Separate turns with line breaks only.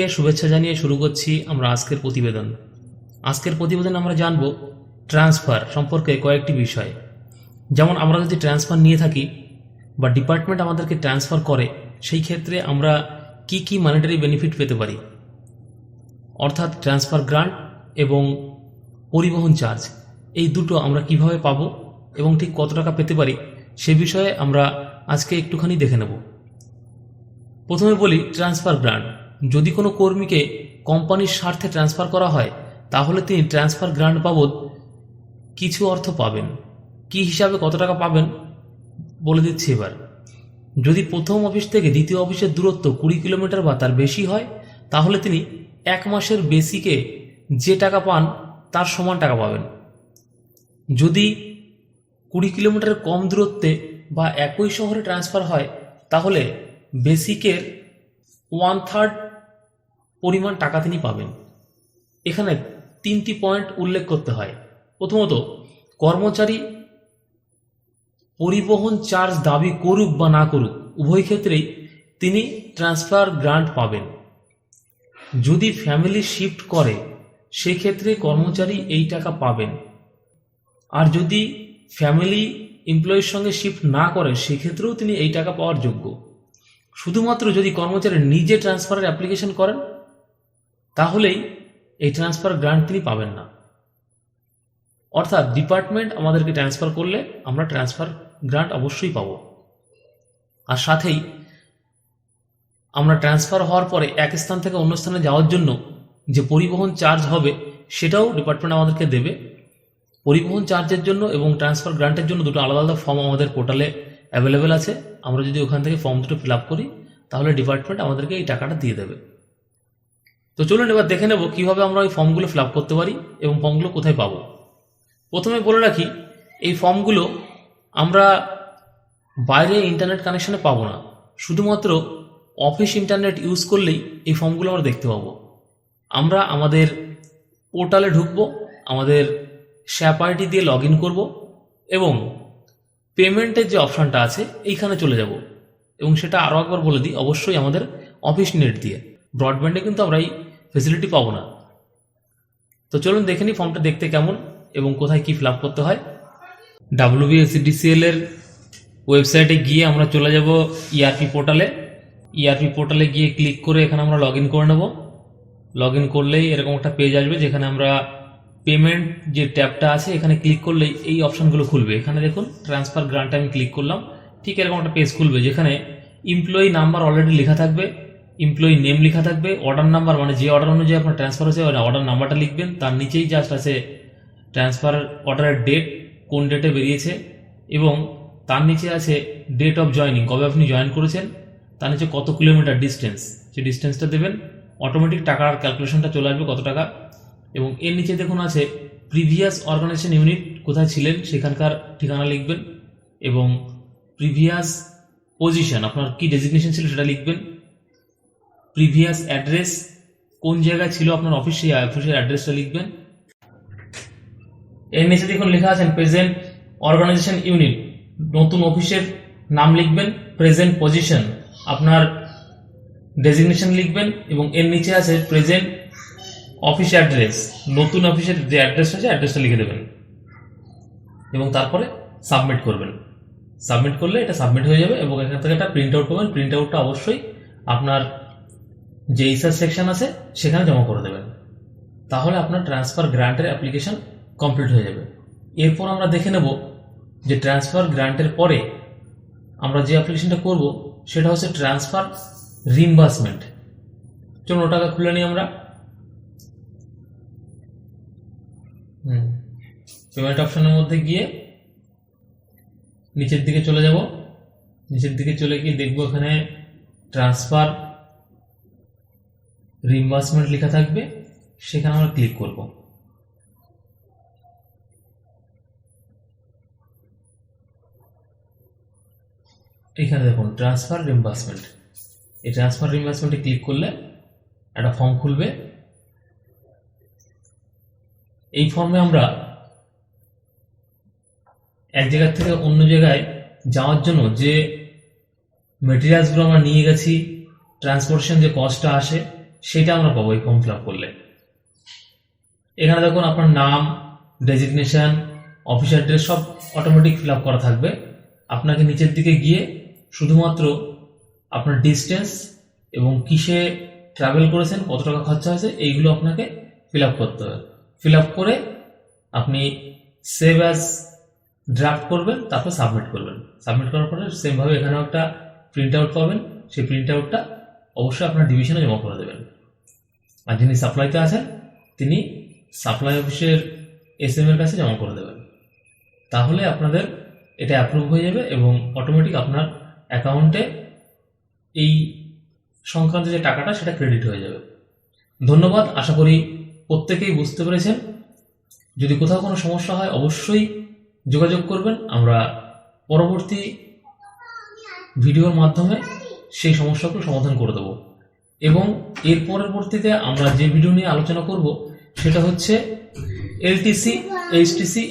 প্রত্যেককে শুভেচ্ছা জানিয়ে শুরু করছি আমরা আজকের প্রতিবেদন। আজকের প্রতিবেদন আমরা জানব ট্রান্সফার সম্পর্কে কয়েকটি বিষয়। যেমন আমরা যদি ট্রান্সফার নিয়ে থাকি বা ডিপার্টমেন্ট আমাদেরকে ট্রান্সফার করে, সেই ক্ষেত্রে আমরা কি কি মানিটারি বেনিফিট পেতে পারি? অর্থাৎ ট্রান্সফার গ্রান্ট এবং পরিবহন চার্জ এই দুটো আমরা কীভাবে পাবো এবং ঠিক কত টাকা পেতে পারি, সে বিষয়ে আমরা আজকে একটুখানি দেখে নেব। প্রথমে বলি ট্রান্সফার গ্রান্ট যদি কোনো কর্মীকে কোম্পানির স্বার্থে ট্রান্সফার করা হয়, তাহলে তিনি ট্রান্সফার গ্রান্ট বাবদ কিছু অর্থ পাবেন। কি হিসাবে কত টাকা পাবেন বলে দিচ্ছি এবার। যদি প্রথম অফিস থেকে দ্বিতীয় অফিসের দূরত্ব কুড়ি কিলোমিটার বা তার বেশি হয়, তাহলে তিনি এক মাসের বেসিকে যে টাকা পান তার সমান টাকা পাবেন। যদি কুড়ি কিলোমিটার কম দূরত্বে বা একই শহরে ট্রান্সফার হয়, তাহলে বেসিকের ওয়ান থার্ড পরিমাণ টাকা তিনি পাবেন। এখানে তিনটি পয়েন্ট উল্লেখ করতে হয়। প্রথমত, কর্মচারী পরিবহন চার্জ দাবি করুক বা না করুক, উভয় ক্ষেত্রেই তিনি ট্রান্সফার গ্রান্ট পাবেন। যদি ফ্যামিলি শিফট করে, সেক্ষেত্রে কর্মচারী এই টাকা পাবেন। আর যদি ফ্যামিলি এমপ্লয়ির সঙ্গে শিফট না করে, সেক্ষেত্রেও তিনি এই টাকা পাওয়ার যোগ্য। শুধুমাত্র যদি কর্মচারী নিজে ট্রান্সফারের অ্যাপ্লিকেশন করেন তাহলেই এই ট্রান্সফার গ্রান্ট তিনি পাবেন না। অর্থাৎ ডিপার্টমেন্ট আমাদেরকে ট্রান্সফার করলে আমরা ট্রান্সফার গ্রান্ট অবশ্যই পাবো। আর সাথেই আমরা ট্রান্সফার হওয়ার পরে এক স্থান থেকে অন্য স্থানে যাওয়ার জন্য যে পরিবহন চার্জ হবে সেটাও ডিপার্টমেন্ট আমাদেরকে দেবে। পরিবহন চার্জের জন্য এবং ট্রান্সফার গ্রান্টের জন্য দুটো আলাদা আলাদা ফর্ম আমাদের পোর্টালে অ্যাভেলেবেল আছে। আমরা যদি ওখান থেকে ফর্ম দুটো ফিল আপ করি, তাহলে ডিপার্টমেন্ট আমাদেরকে এই টাকাটা দিয়ে দেবে। তো চলুন এবার দেখে নেব কীভাবে আমরা ওই ফর্মগুলো ফিল করতে পারি এবং ফর্মগুলো কোথায় পাবো। প্রথমে বলে রাখি, এই ফর্মগুলো আমরা বাইরে ইন্টারনেট কানেকশনে পাবো না। শুধুমাত্র অফিস ইন্টারনেট ইউজ করলেই এই ফর্মগুলো আমরা দেখতে পাবো। আমরা আমাদের পোর্টালে ঢুকবো, আমাদের শ্যাপ দিয়ে লগ ইন করব এবং পেমেন্টের যে অপশানটা আছে, এইখানে চলে যাব। এবং সেটা আরও একবার বলে দিই, অবশ্যই আমাদের অফিস নেট দিয়ে। ব্রডব্যান্ডে কিন্তু আমরা এই ফেসিলিটি পাবো না। তো চলুন দেখে নিই ফর্মটা দেখতে কেমন এবং কোথায় কি ফিল করতে হয়। ডাব্লিউবিএসডিসিএল এর ওয়েবসাইটে গিয়ে আমরা চলে যাব ইআরপি পোর্টালে ইআরপি পোর্টালে গিয়ে ক্লিক করে এখানে আমরা লগ করে নেব। লগ করলেই এরকম একটা পেজ আসবে যেখানে আমরা পেমেন্ট যে ট্যাবটা আছে, এখানে ক্লিক করলেই এই অপশানগুলো খুলবে। এখানে দেখুন ট্রান্সফার গ্রান্ট আমি ক্লিক করলাম। ঠিক এরকম একটা পেজ খুলবে যেখানে এমপ্লয়ি নাম্বার অলরেডি লেখা থাকবে। এমপ্লয়ি নেম লেখা থাকবে অর্ডার নাম্বার মানে যে অর্ডার অনুযায়ী আপনার ট্রান্সফার হয়েছে অর্ডার নাম্বারটা লিখবেন। তার নিচেই জাস্ট আছে ট্রান্সফার অর্ডারের ডেট কোন ডেটে বেরিয়েছে, এবং তার নিচে আছে ডেট অফ জয়নিং কবে আপনি জয়েন করেছেন, তার নিচে কত কিলোমিটার ডিস্টেন্স সেই ডিস্টেন্সটা দেবেন। অটোমেটিক টাকার ক্যালকুলেশনটা চলে আসবে কত টাকা। এবং এর নিচে দেখুন আছে প্রিভিয়াস অর্গানাইজেশন ইউনিট কোথায় ছিলেন, সেখানকার ঠিকানা লিখবেন, এবং প্রিভিয়াস পজিশন আপনার কি ডেজিগনেশন ছিল সেটা লিখবেন। প্রিভিয়াস অ্যাড্রেস কোন জায়গায় ছিল আপনার অফিস অফিসের অ্যাড্রেসটা লিখবেন। এর নিচে দেখুন লেখা আছেন প্রেজেন্ট অর্গানাইজেশন ইউনিট নতুন অফিসের নাম লিখবেন প্রেজেন্ট পজিশন আপনার ডেজিগনেশন লিখবেন এবং এর নিচে আছে প্রেজেন্ট অফিস অ্যাড্রেস নতুন অফিসের যে অ্যাড্রেস আছে অ্যাড্রেসটা লিখে দেবেন। এবং তারপরে সাবমিট করবেন। সাবমিট করলে এটা সাবমিট হয়ে যাবে এবং এখান থেকে একটা প্রিন্ট আউট করবেন প্রিন্ট আউটটা অবশ্যই আপনার যে ইসার সেকশন আছে, সেখানে জমা করে দেবেন। তাহলে আপনার ট্রান্সফার গ্রান্টের অ্যাপ্লিকেশন কমপ্লিট হয়ে যাবে। এরপর আমরা দেখে নেব যে ট্রান্সফার গ্রান্টের পরে আমরা যে অ্যাপ্লিকেশনটা করব, সেটা হচ্ছে ট্রান্সফার রিম্বার্সমেন্ট চলুন ওটাকে খুলে নিই আমরা। হুম পেমেন্ট অপশনের মধ্যে গিয়ে নিচের দিকে চলে যাব। নিচের দিকে চলে গিয়ে দেখব এখানে ট্রান্সফার রিম্বার্সমেন্ট লেখা থাকবে, সেখানে আমরা ক্লিক করব। এখানে দেখুন ট্রান্সফার রিম্বার্সমেন্ট এই ট্রান্সফার রিম্বার্সমেন্টে ক্লিক করলে একটা ফর্ম খুলবে। এই ফর্মে আমরা এক জায়গা থেকে অন্য জায়গায় যাওয়ার জন্য যে মেটেরিয়ালসগুলো আমরা নিয়ে গেছি ট্রান্সপোর্টেশন যে কস্টটা আসে সেটা আমরা পাবো, এই ফর্ম ফিল করলে। এখানে দেখুন আপনার নাম ডেজিগনেশন অফিস অ্যাড্রেস সব অটোমেটিক ফিল করা থাকবে। আপনাকে নিচের দিকে গিয়ে শুধুমাত্র আপনার ডিস্টেন্স এবং কিসে ট্রাভেল করেছেন, কত টাকা খরচা হয়েছে, এইগুলো আপনাকে ফিল করতে হবে। ফিল করে আপনি সেভ অ্যাজ ড্রাফট করবেন, তারপর সাবমিট করবেন। সাবমিট করার পরে সেমভাবে এখানেও একটা প্রিন্ট আউট পাবেন। সেই প্রিন্ট আউটটা অবশ্যই আপনার ডিভিশনে জমা করে দেবেন। আর যিনি সাপ্লাইতে আছেন, তিনি সাপ্লাই অফিসের এস এম এর কাছে জমা করে দেবেন। তাহলে আপনাদের এটা অ্যাপ্রুভ হয়ে যাবে এবং অটোমেটিক আপনার অ্যাকাউন্টে এই সংক্রান্ত যে টাকাটা, সেটা ক্রেডিট হয়ে যাবে। ধন্যবাদ, আশা করি প্রত্যেকেই বুঝতে পেরেছেন। যদি কোথাও কোনো সমস্যা হয়, অবশ্যই যোগাযোগ করবেন। আমরা পরবর্তী ভিডিওর মাধ্যমে সেই সমস্যাগুলো সমাধান করে দেব। এবং এর পরবর্তীতে আমরা যে ভিডিও নিয়ে আলোচনা করব, সেটা হচ্ছে এলটিসি এইচটিসি